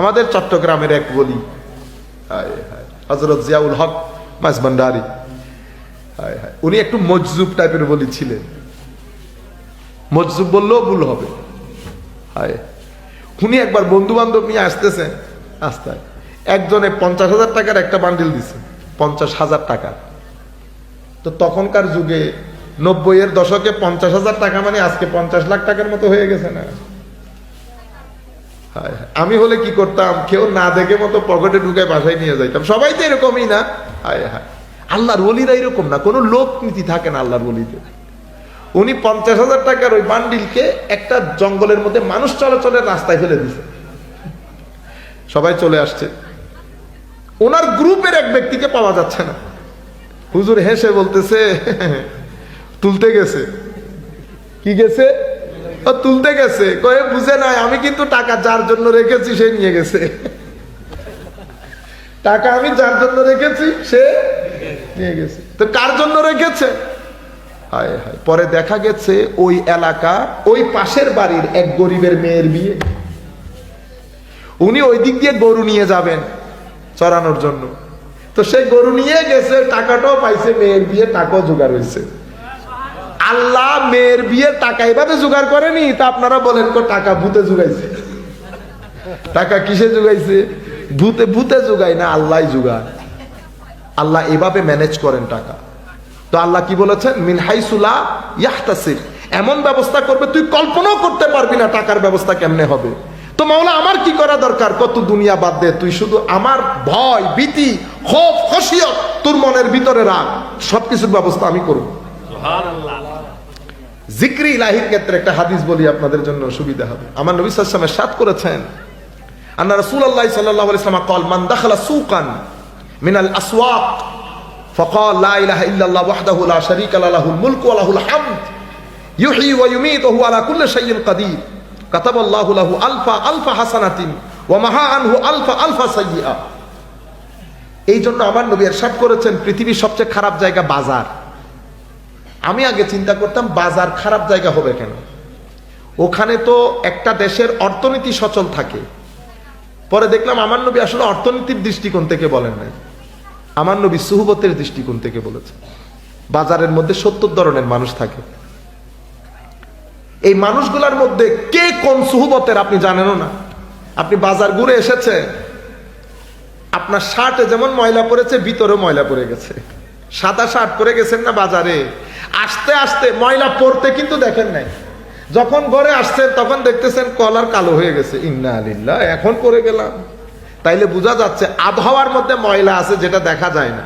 আমাদের চট্টগ্রামের এক বলি। হজরত জিয়াউল হক হায় উনি একটু মজজুব টাইপের বলি ছিলেন। মজজুব বললেও ভুল হবে। উনি একবার বন্ধু বান্ধব নিয়ে আসতেছেন আস্তায় একজনে পঞ্চাশ হাজার টাকার একটা বান্ডিল দিছে। পঞ্চাশ হাজার টাকা তো তখনকার যুগে নব্বই এর দশকে পঞ্চাশ হাজার টাকা মানে আজকে পঞ্চাশ লাখ টাকার মতো হয়ে গেছে না। আমি হলে কি করতাম? কেউ না দেখে মতো পকেটে ঢুকে বাসায় নিয়ে যাইতাম। সবাই তো এরকমই না? হায় হায়। আল্লাহর বলিরা এরকম না। কোনো লোক নীতি থাকে না আল্লাহর বলিতে উনি পঞ্চাশ হাজার টাকার ওই বান্ডিলকে একটা জঙ্গলের মধ্যে মানুষ চলাচলের রাস্তায় ফেলে দিছে। সবাই চলে আসছে। ওনার গ্রুপের এক ব্যক্তিকে পাওয়া যাচ্ছে না। হুজুর হেসে বলতেছে, তুলতে গেছে। কি গেছে? তুলতে গেছে। কয়ে, বুঝে নাই, আমি কিন্তু টাকা যার জন্য রেখেছি, সে নিয়ে গেছে। টাকা আমি যার জন্য রেখেছি, সে নিয়ে গেছে। তো কার জন্য রেখেছে? পরে দেখা গেছে, ওই এলাকা, ওই পাশের বাড়ির এক গরিবের মেয়ের বিয়ে। উনি ওই দিক দিয়ে গরু নিয়ে যাবেন চড়ানোর জন্য। তো সে গরু নিয়ে গেছে, টাকাটাও পাইছে, মেয়ের বিয়ে, টাকাও জোগাড় হয়েছে আল্লাহ মেয়ের বিয়ের টাকা এভাবে জোগাড় করেনি, তা আপনারা বলেন, কো, টাকা ভূতে জোগাইছে। টাকা কিসে জোগাইছে? ভূতে ভূতে জোগায় না আল্লাহ জোগায়। আল্লাহ এভাবে ম্যানেজ করেন টাকা। তো আল্লাহ কি বলেছেন? মিনহাইসুলা ইয়াহতাসির এমন ব্যবস্থা করবে, তুই কল্পনাও করতে পারবি না টাকার ব্যবস্থা কেমনে হবে। তো মাওলা, আমার কি করা দরকার? কত দুনিয়া বাদ দে, তুই শুধু আমার ভয়, ভীতি খোফ খসিয়ত, তোর মনের ভিতরে রাখ। সবকিছুর ব্যবস্থা আমি করব। জিক্রি ইলাহির ক্ষেত্রে একটা হাদিস বলি আপনাদের জন্য সুবিধা হবে আমার নবী সাল্লামের সাত করেছেন আন্না রাসূলুল্লাহ সাল্লাল্লাহু আলাইহি ওয়াসাল্লাম قال من دخل سوقا من الاسواق فقال لا اله الا الله وحده لا شريك له له الملك وله الحمد يحيي ويميت وهو على كل شيء قدير كتب الله له الف الف حسنه ومحى عنه الف الف سيئه এই জন্য আমার নবী এরশাদ করেছেন পৃথিবীর সবচেয়ে খারাপ জায়গা বাজার আমি আগে চিন্তা করতাম বাজার খারাপ জায়গা হবে কেন? ওখানে তো একটা দেশের অর্থনীতি সচল থাকে। পরে দেখলাম আমার নবী আসলে অর্থনীতির দৃষ্টিকোণ থেকে বলেন নাই। আমার নবী সুহবতের দৃষ্টিকোণ থেকে বলেছে বাজারের মধ্যে সত্তর ধরনের মানুষ থাকে। এই মানুষগুলোর মধ্যে কে কোন সুহবতের আপনি জানেনও না। আপনি বাজার ঘুরে এসেছে আপনার শার্টে যেমন ময়লা পড়েছে, ভিতরেও ময়লা পড়ে গেছে। সাদা শার্ট পরে গেছেন না বাজারে? আস্তে আস্তে, ময়লা পড়তে কিন্তু দেখেন নাই। যখন ঘরে আসছেন, তখন দেখতেছেন কলার কালো হয়ে গেছে। ইন্না আলিল্লাহ এখন পরে গেলাম। তাইলে বোঝা যাচ্ছে, আবহাওয়ার মধ্যে ময়লা আছে যেটা দেখা যায় না।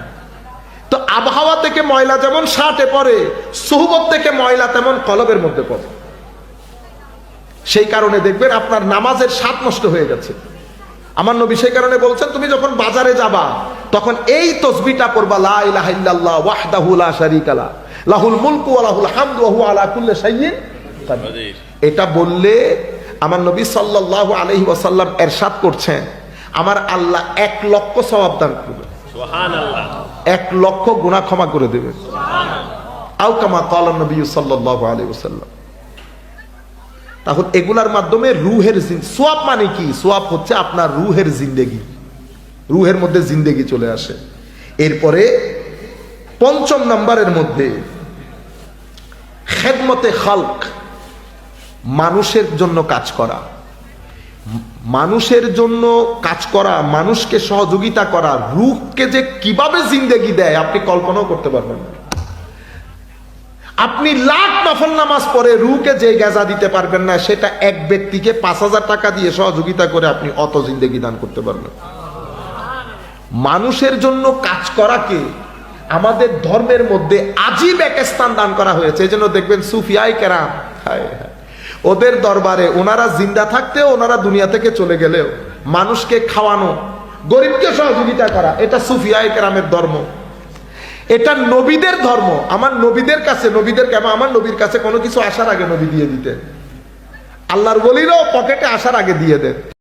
তো আবহাওয়া থেকে ময়লা যেমন শার্টে পড়ে, সুহবত থেকে ময়লা তেমন কলবের মধ্যে পড়ে। সেই কারণে দেখবেন আপনার নামাজের স্বাদ নষ্ট হয়ে গেছে। আমার নবী সেই কারণে বলছেন তুমি যখন বাজারে যাবা তখন এই তসবিটা পড়বা লা ইলাহা ইল্লাল্লাহ ওয়াহদাহু লা শারীকা লা লাহুল মুলকু ওয়া লাহুল হামদু ওয়া হুয়া আলা কুল্লি শাইইন কাদির। এটা বললে আমার নবী সাল্লাল্লাহু আলাইহি ওয়াসাল্লাম এরশাদ করছেন আমার আল্লাহ এক লক্ষ সওয়াব দান করবে। এক লক্ষ গুনাহ ক্ষমা করে দেবে। আও কামা ক্বালা নবী সাল্লাল্লাহু আলাইহি ওয়াসাল্লাম। তাহলে এগুলার মাধ্যমে রুহের সোয়াব মানে কি? সোয়াব হচ্ছে আপনার রুহের জিন্দেগি। রুহের মধ্যে জিন্দেগি চলে আসে। এরপরে পঞ্চম নাম্বারের মধ্যে খেদমতে খালক, মানুষের জন্য কাজ করা। মানুষের জন্য কাজ করা, মানুষকে সহযোগিতা করা, রুহকে যে কীভাবে জিন্দেগি দেয়, আপনি কল্পনাও করতে পারবেন না। আপনি লাখ নফল নামাজ পরে রুকে যে গেজা দিতে পারবেন না, সেটা এক ব্যক্তিকে পাঁচ হাজার টাকা দিয়ে সহযোগিতা করে আপনি অত জিন্দেগি দান করতে পারবেন। মানুষের জন্য কাজ করাকে আমাদের ধর্মের মধ্যে আজীব এক স্থান দান করা হয়েছে। এই জন্য দেখবেন সুফিয়াই কেরাম। ওদের দরবারে ওনারা জিন্দা থাকতেও ওনারা দুনিয়া থেকে চলে গেলেও মানুষকে খাওয়ানো, গরিবকে সহযোগিতা করা, এটা সুফিয়াই কেরামের ধর্ম। এটা নবীদের ধর্ম। আমার নবীদের কাছে, নবীদের কেন আমার নবীর কাছে কোনো কিছু আসার আগে নবী দিয়ে দিতে আল্লাহর বলিরও পকেটে আসার আগে দিয়ে দেন।